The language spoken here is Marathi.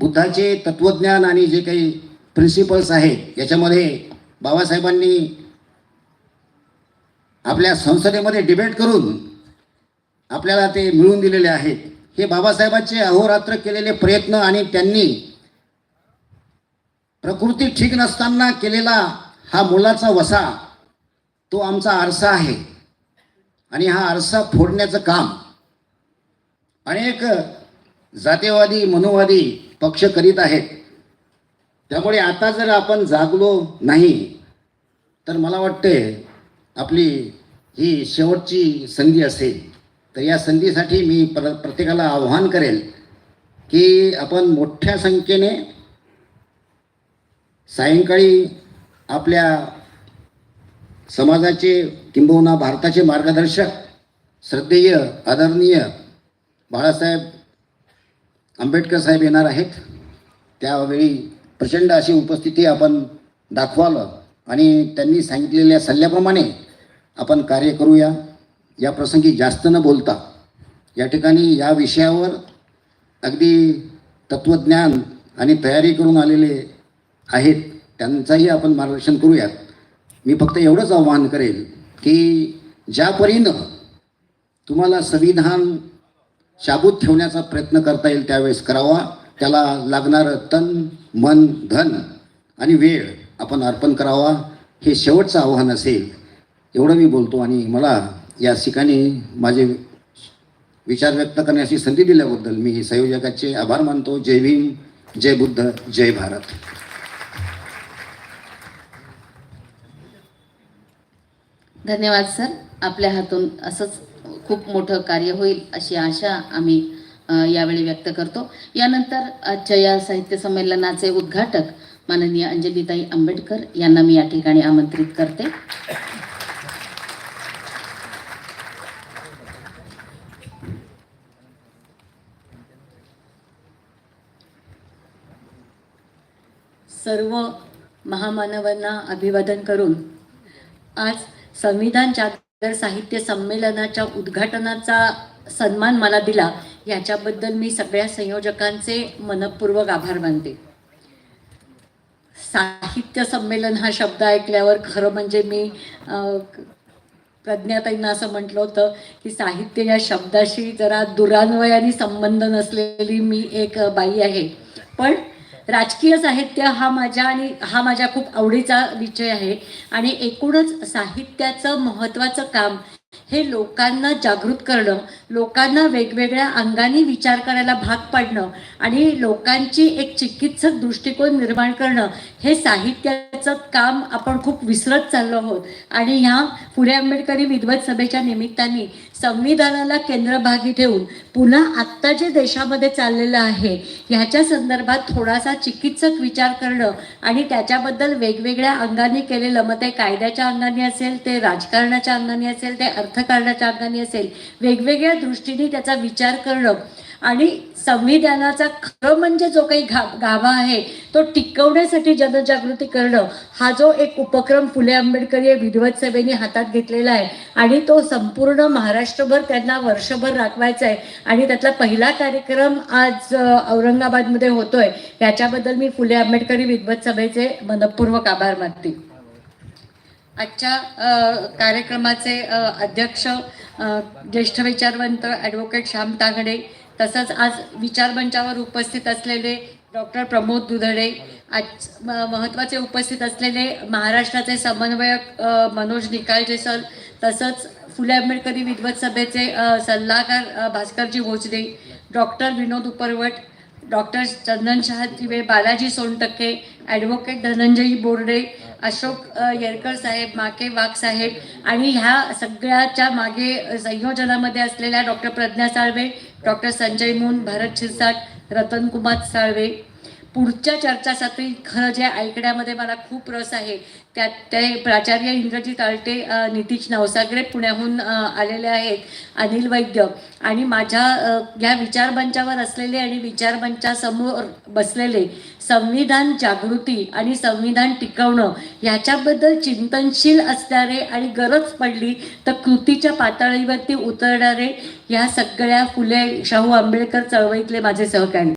बुद्धाचे तत्वज्ञान आणि जे काही प्रिन्सिपल्स आहेत याच्यामध्ये बाबासाहेबांनी आपल्या संसदेमध्ये डिबेट करून आपल्याला ते मिळवून दिलेले आहेत. हे बाबासाहेबांचे अहोरात्र केलेले प्रयत्न आणि त्यांनी प्रकृती ठीक नसताना केलेला हा मुलाचा वसा तो आमचा आरसा आहे. आणि हा आरसा फोडण्याचं काम अनेक जातीवादी मनोवादी पक्ष करीत आहेत. त्यामुळे आता जर आपण जागलो नाही तर मला वाटते आपली ही शेवटची संधी असेल. तर या संधीसाठी मी प्र प्रत्येकाला आव्हान करेल की आपण मोठ्या संख्येने सायंकाळी आपल्या समाजाचे किंबहुना भारताचे मार्गदर्शक श्रद्धेय आदरणीय बाळासाहेब आंबेडकर साहेब येणार आहेत. त्यावेळी प्रचंड अशी उपस्थिती आपण दाखवाल आणि त्यांनी सांगितलेल्या सल्ल्याप्रमाणे आपण कार्य करूया. या प्रसंगी जास्त न बोलता या ठिकाणी या विषयावर अगदी तत्त्वज्ञान आणि तयारी करून आलेले आहेत. त्यांचाही आपण मार्गदर्शन करूयात. मी फक्त एवढंच आव्हान करेल की ज्या परीनं तुम्हाला संविधान शाबूत ठेवण्याचा प्रयत्न करता येईल त्यावेळेस करावा. त्याला लागणारं तन मन धन आणि वेळ आपण अर्पण करावा. हे शेवटचं आव्हान असेल. एवढं मी बोलतो आणि मला या ठिकाणी माझे विचार व्यक्त करण्याची संधी दिल्याबद्दल मी संयोजकाचे आभार मानतो. जय भीम जय बुद्ध जय भारत. धन्यवाद सर. आपल्या हातून असंच खूप मोठं कार्य होईल अशी आशा आम्ही यावेळी व्यक्त करतो. यानंतर आजच्या या साहित्य संमेलनाचे उद्घाटक माननीय अंजलीताई आंबेडकर यांना मी या ठिकाणी आमंत्रित करते. सर्व महामानवांना अभिवादन करून आज संविधान जागर साहित्य संमेलनाच्या उद्घाटनाचा सन्मान मला दिला याच्याबद्दल मी सगळ्या संयोजकांचे मनपूर्वक आभार मानते. साहित्य संमेलन हा शब्द ऐकल्यावर खरं म्हणजे मी अं, प्रज्ञाताईंना असं म्हटलं होतं की साहित्य या शब्दाशी जरा दुरान्वयाने संबंध नसलेली मी एक बाई आहे. पण राजकीय साहित्य हा माझ्या आणि हा माझ्या खूप आवडीचा विषय आहे. आणि एकूणच साहित्याचं महत्त्वाचं काम हे लोकांना जागृत करणं लोकांना वेगवेगळ्या अंगाने विचार करायला भाग पाडणं आणि लोकांची एक चिकित्सक दृष्टिकोन निर्माण करणं हे साहित्याचं काम आपण खूप विसरत चाललो आहोत. आणि ह्या पुणे आंबेडकरी विद्वत सभेच्या निमित्ताने संविधानाला केंद्रभागी ठेवून पुन्हा आत्ता जे देशामध्ये चाललेलं आहे ह्याच्या संदर्भात थोडासा चिकित्सक विचार करणं आणि त्याच्याबद्दल वेगवेगळ्या अंगाने केलेलं मग ते कायद्याच्या अंगाने असेल ते राजकारणाच्या अंगाने असेल ते अर्थकारणाच्या अंगाने असेल वेगवेगळ्या दृष्टीने त्याचा विचार करणं आणि संविधानाचा खरं म्हणजे जो काही घा गाभा आहे तो टिकवण्यासाठी जनजागृती करणं हा जो एक उपक्रम फुले आंबेडकरी विधवत सभेने हातात घेतलेला आहे आणि तो संपूर्ण महाराष्ट्रभर त्यांना वर्षभर राखवायचा आहे. आणि त्यातला पहिला कार्यक्रम आज औरंगाबादमध्ये होतोय. याच्याबद्दल मी फुले आंबेडकरी विधवत सभेचे मनपूर्वक आभार मानते. आजच्या कार्यक्रमाचे अध्यक्ष ज्येष्ठ विचारवंत ॲडव्होकेट श्याम तांगडे तसंच आज विचारमंचावर उपस्थित असलेले डॉक्टर प्रमोद दुधडे आज महत्त्वाचे उपस्थित असलेले महाराष्ट्राचे समन्वयक मनोज निकाळजे सर तसंच फुले आंबेडकरी विद्वत सभेचे सल्लागार Bhaskarji Bhosale doctor Vinod Uparwat doctor Chandan Shah Dive Balaji Sontakke advocate धनंजयी Borde Ashok Yerkar साहेब माके वाघ साहेब आणि ह्या सगळ्याच्या मागे संयोजनामध्ये असलेल्या डॉक्टर प्रज्ञा साळवे डॉक्टर संजय मून भरत शिरसाट रतनकुमार साळवे. पुढच्या चर्चासाठी खरं जे ऐकण्यामध्ये मला खूप रस आहे त्यात ते प्राचार्य इंद्रजित आलटे नितीश नवसागरे पुण्याहून आलेले आहेत अनिल वैद्य. आणि माझ्या ह्या या विचारमंचावर असलेले आणि विचारमंचासमोर बसलेले संविधान जागृती आणि संविधान टिकवणं ह्याच्याबद्दल चिंतनशील असणारे आणि गरज पडली तर कृतीच्या पातळीवरती उतरणारे ह्या सगळ्या फुले शाहू आंबेडकर चळवळीतले माझे सहकारी.